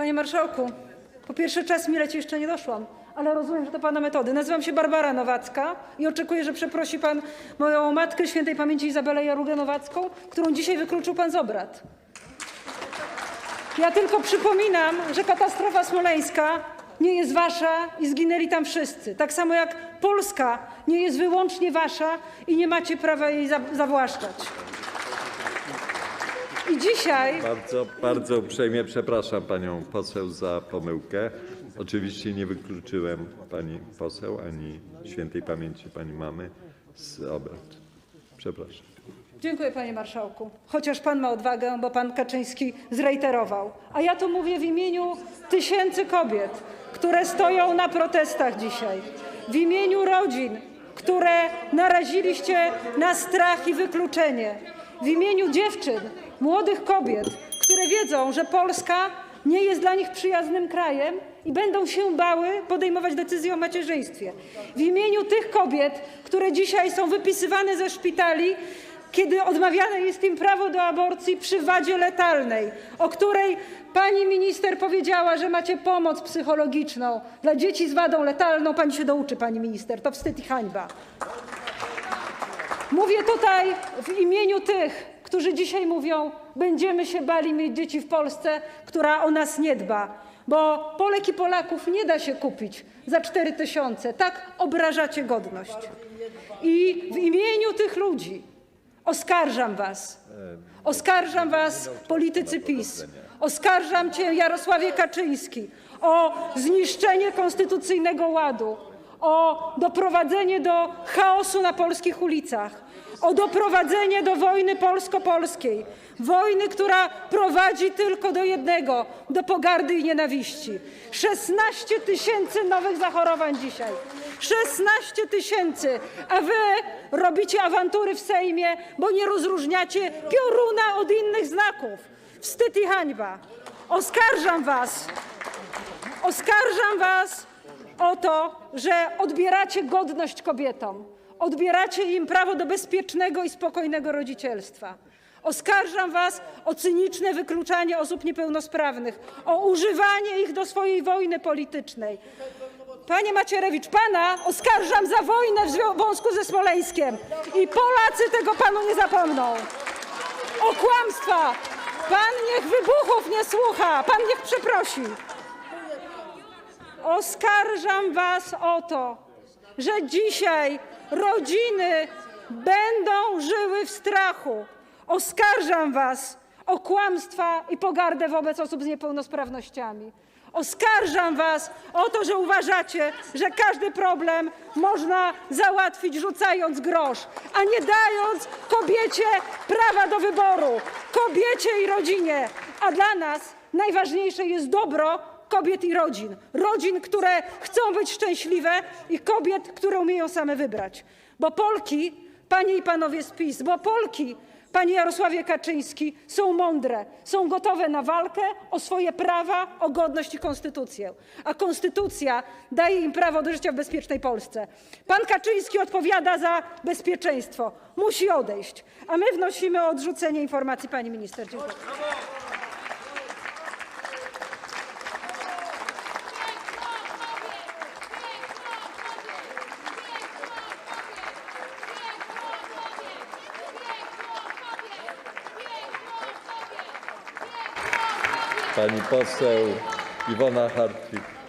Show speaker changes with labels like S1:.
S1: Panie marszałku, po pierwsze czas mi leci, jeszcze nie doszłam, ale rozumiem, że to pana metody. Nazywam się Barbara Nowacka i oczekuję, że przeprosi pan moją matkę świętej pamięci Izabelę Jarugę Nowacką, którą dzisiaj wykluczył pan z obrad. Ja tylko przypominam, że katastrofa smoleńska nie jest wasza i zginęli tam wszyscy. Tak samo jak Polska nie jest wyłącznie wasza i nie macie prawa jej za- zawłaszczać. I dzisiaj
S2: Bardzo, bardzo uprzejmie przepraszam panią poseł za pomyłkę. Oczywiście nie wykluczyłem pani poseł ani świętej pamięci pani mamy z obrad. Przepraszam.
S1: Dziękuję, panie marszałku. Chociaż pan ma odwagę, bo pan Kaczyński zrejterował. A ja tu mówię w imieniu tysięcy kobiet, które stoją na protestach dzisiaj. W imieniu rodzin, które naraziliście na strach i wykluczenie. W imieniu dziewczyn, młodych kobiet, które wiedzą, że Polska nie jest dla nich przyjaznym krajem i będą się bały podejmować decyzje o macierzyństwie. W imieniu tych kobiet, które dzisiaj są wypisywane ze szpitali, kiedy odmawiane jest im prawo do aborcji przy wadzie letalnej, o której pani minister powiedziała, że macie pomoc psychologiczną dla dzieci z wadą letalną. Pani się douczy, pani minister. To wstyd i hańba. Mówię tutaj w imieniu tych, którzy dzisiaj mówią: Będziemy się bali mieć dzieci w Polsce, która o nas nie dba. Bo Polek i Polaków nie da się kupić za 4 tysiące. Tak obrażacie godność. I w imieniu tych ludzi oskarżam Was. Oskarżam Was, politycy PiS. Oskarżam Cię, Jarosławie Kaczyński, o zniszczenie konstytucyjnego ładu, o doprowadzenie do chaosu na polskich ulicach, o doprowadzenie do wojny polsko-polskiej. Wojny, która prowadzi tylko do jednego do pogardy i nienawiści. 16 tysięcy nowych zachorowań dzisiaj. 16 tysięcy, a wy robicie awantury w Sejmie, bo nie rozróżniacie pioruna od innych znaków. Wstyd i hańba. Oskarżam was. Oskarżam was o to, że odbieracie godność kobietom, odbieracie im prawo do bezpiecznego i spokojnego rodzicielstwa. Oskarżam was o cyniczne wykluczanie osób niepełnosprawnych, o używanie ich do swojej wojny politycznej. Panie Macierewicz, pana oskarżam za wojnę w związku ze Smoleńskiem i Polacy tego panu nie zapomną. O kłamstwa! Pan niech wybuchów nie słucha, pan niech przeprosi. Oskarżam Was o to, że dzisiaj rodziny będą żyły w strachu. Oskarżam Was o kłamstwa i pogardę wobec osób z niepełnosprawnościami. Oskarżam Was o to, że uważacie, że każdy problem można załatwić rzucając grosz, a nie dając kobiecie prawa do wyboru, kobiecie i rodzinie. A dla nas najważniejsze jest dobro kobiet i rodzin. Rodzin, które chcą być szczęśliwe i kobiet, które umieją same wybrać. Bo Polki, panie i panowie z PiS, bo Polki, panie Jarosławie Kaczyński, są mądre, są gotowe na walkę o swoje prawa, o godność i konstytucję. A konstytucja daje im prawo do życia w bezpiecznej Polsce. Pan Kaczyński odpowiada za bezpieczeństwo. Musi odejść. A my wnosimy o odrzucenie informacji pani minister. Dziękuję.
S2: Pani poseł Iwona Hartwig.